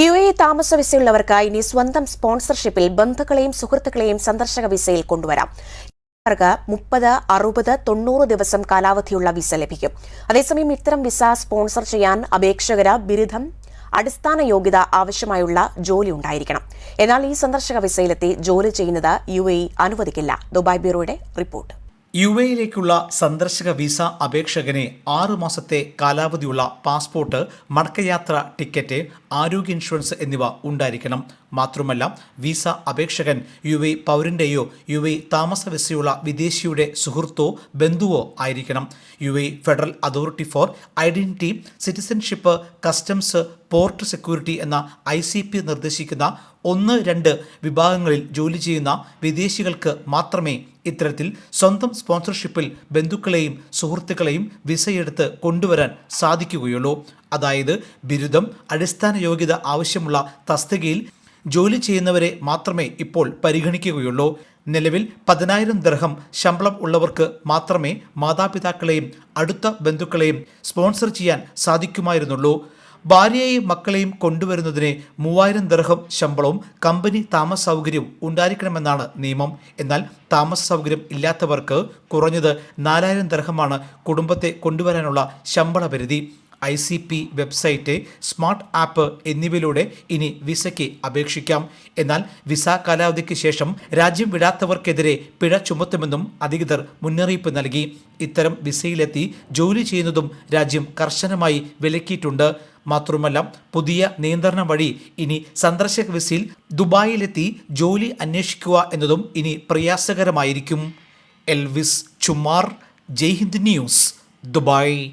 U A താമസ വിസയുള്ളവർക്ക് ഇനി സ്വന്തം സ്പോൺസർഷിപ്പിൽ ബന്ധുക്കളെയും സുഹൃത്തുക്കളെയും സന്ദർശക വിസയിൽ കൊണ്ടുവരാം. അവർക്ക് മുപ്പത് അറുപത് തൊണ്ണൂറ് ദിവസം കാലാവധിയുള്ള വിസ ലഭിക്കും. അതേസമയം ഇത്തരം വിസ സ്പോൺസർ ചെയ്യാൻ അപേക്ഷകര് ബിരുദം അടിസ്ഥാന യോഗ്യത ആവശ്യമായുള്ള ജോലി ഉണ്ടായിരിക്കണം. എന്നാൽ ഈ സന്ദർശക വിസയിലെത്തി ജോലി ചെയ്യുന്നത് യു അനുവദിക്കില്ല. ദുബായ് ബ്യൂറോയുടെ റിപ്പോർട്ട്. യു എയിലേക്കുള്ള സന്ദർശക വിസ അപേക്ഷകനെ ആറു മാസത്തെ കാലാവധിയുള്ള പാസ്പോർട്ട് മടക്കയാത്ര ടിക്കറ്റ് ആരോഗ്യ ഇൻഷുറൻസ് എന്നിവ ഉണ്ടായിരിക്കണം. മാത്രമല്ല വിസ അപേക്ഷകൻ യു എ പൗരന്റെയോ യു എ താമസ വിസയുള്ള വിദേശിയുടെ സുഹൃത്തോ ബന്ധുവോ ആയിരിക്കണം. U A federal authority for identity citizenship customs port security എന്ന ഐ നിർദ്ദേശിക്കുന്ന ഒന്ന് രണ്ട് വിഭാഗങ്ങളിൽ ജോലി ചെയ്യുന്ന വിദേശികൾക്ക് മാത്രമേ ഇത്തരത്തിൽ സ്വന്തം സ്പോൺസർഷിപ്പിൽ ബന്ധുക്കളെയും സുഹൃത്തുക്കളെയും വിസയെടുത്ത് കൊണ്ടുവരാൻ സാധിക്കുകയുള്ളൂ. അതായത് ബിരുദം അടിസ്ഥാന യോഗ്യത ആവശ്യമുള്ള തസ്തികയിൽ ജോലി ചെയ്യുന്നവരെ മാത്രമേ ഇപ്പോൾ പരിഗണിക്കുകയുള്ളൂ. നിലവിൽ പതിനായിരം ദർഹം ശമ്പളം ഉള്ളവർക്ക് മാത്രമേ മാതാപിതാക്കളെയും അടുത്ത ബന്ധുക്കളെയും സ്പോൺസർ ചെയ്യാൻ സാധിക്കുമായിരുന്നുള്ളൂ. ഭാര്യയെയും മക്കളെയും കൊണ്ടുവരുന്നതിന് മൂവായിരം ദർഹം ശമ്പളവും കമ്പനി താമസ സൗകര്യവും ഉണ്ടായിരിക്കണമെന്നാണ് നിയമം. എന്നാൽ താമസ സൗകര്യം ഇല്ലാത്തവർക്ക് കുറഞ്ഞത് നാലായിരം ദർഹമാണ് കുടുംബത്തെ കൊണ്ടുവരാനുള്ള ശമ്പള പരിധി. I C P website smart app എന്നിവയിലൂടെ ഇനി വിസയ്ക്ക് അപേക്ഷിക്കാം. എന്നാൽ വിസ കാലാവധിക്ക് ശേഷം രാജ്യം വിടാത്തവർക്കെതിരെ പിഴ ചുമത്തുമെന്നും അധികൃതർ മുന്നറിയിപ്പ് നൽകി. ഇത്തരം വിസയിലെത്തി ജോലി ചെയ്യുന്നതും രാജ്യം കർശനമായി വിലക്കിയിട്ടുണ്ട്. മാത്രമല്ല പുതിയ നിയന്ത്രണം വഴി ഇനി സന്ദർശക വിസയിൽ ദുബായിലെത്തി ജോലി അന്വേഷിക്കുക എന്നതും ഇനി പ്രയാസകരമായിരിക്കും. Elvis Chumar Jaihind news Dubai.